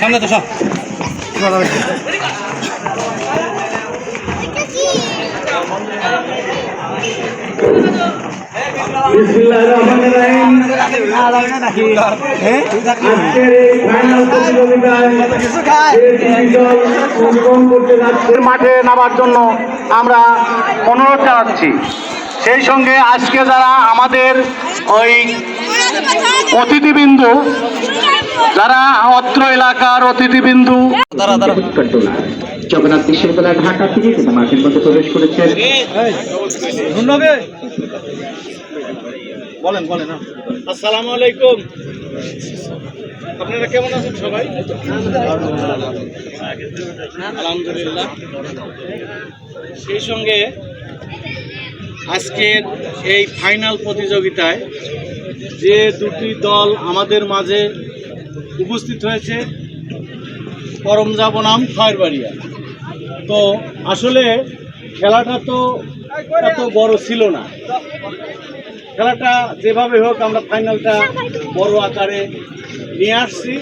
সামনে তো সব। মাঠে নামার জন্য আমরা অনুরোধ জানাচ্ছি। সেই সঙ্গে আজকে যারা আমাদের ওই অতিথিবিন্দু যারা অত্র এলাকার অতিথিবিন্দু। কন্ট্রোলার জগন্নাথ বিশ্ববিদ্যালয় ঢাকা থেকে কিন্তু মাঠের মধ্যে প্রবেশ করেছেন। বলেন বলেন আসসালামু আলাইকুম। আপনারা কেমন আছেন সবাই? আলহামদুলিল্লাহ। সেই সঙ্গে আজকের এই ফাইনাল প্রতিযোগিতায় যে দুটি দল আমাদের মাঝে উপস্থিত হয়েছে করমজা নাম খয়েরবাড়িয়া। তো আসলে খেলাটা তো এত বড় ছিল না। খেলাটা যেভাবে হোক আমরা ফাইনালটা বড় আকারে নিয়ে আসছি।